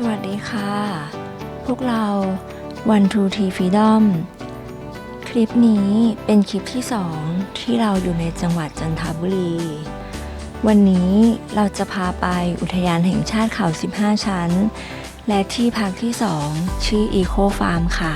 สวัสดีค่ะ พวกเรา One Two T Freedom คลิปนี้เป็นคลิปที่2ที่เราอยู่ในจังหวัดจันทบุรี วันนี้เราจะพาไปอุทยานแห่งชาติเขา 15 ชั้น และที่พักที่2ชื่อ Eco Farm ค่ะ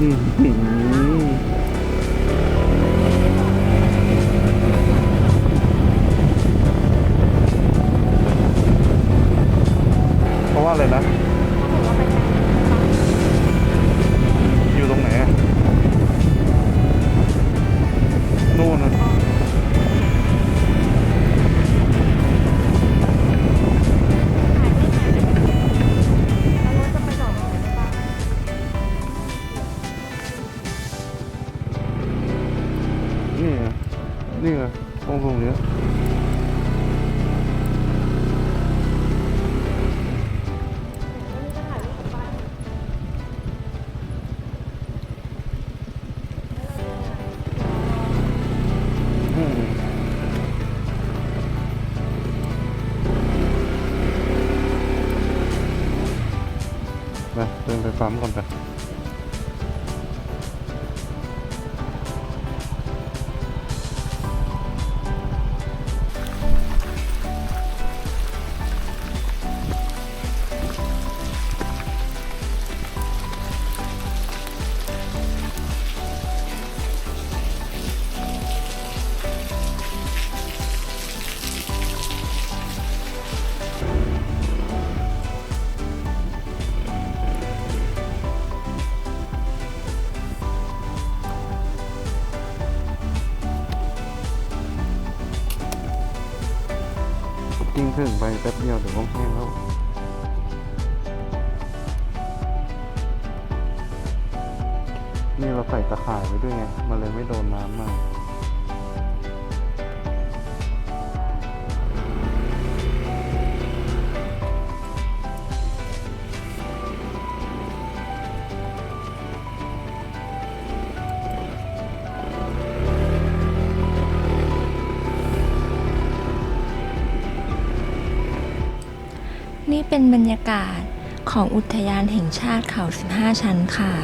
อื นี่ไงตรงตรงเนี้ยอืมไปเดินไปปั๊มก่อนไป กิ้งถึงไปแป๊บเดียวเดี๋ยวก็แห้งแล้วนี่เราใส่ตะข่ายไว้ด้วยไง มันเลยไม่โดนน้ำมาก นี่เป็นบรรยากาศของอุทยานแห่งชาติเขา 15 ชั้นค่ะ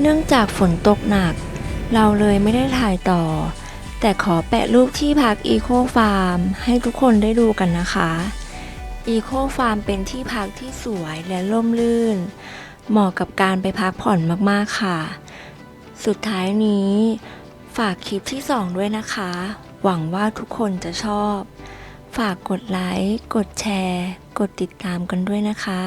เนื่องจากฝนตกหนัก เราเลยไม่ได้ถ่ายต่อ แต่ขอแปะรูปที่พัก Eco Farm ให้ทุกคนได้ดูกันนะคะ Eco Farm เป็นที่พักที่สวยและร่มรื่น เหมาะกับการไปพักผ่อนมากๆค่ะ สุดท้ายนี้ฝากคลิปที่ 2 ด้วยนะคะ หวังว่าทุกคนจะชอบ ฝากกดไลค์ กดแชร์ กดติดตามกันด้วยนะคะ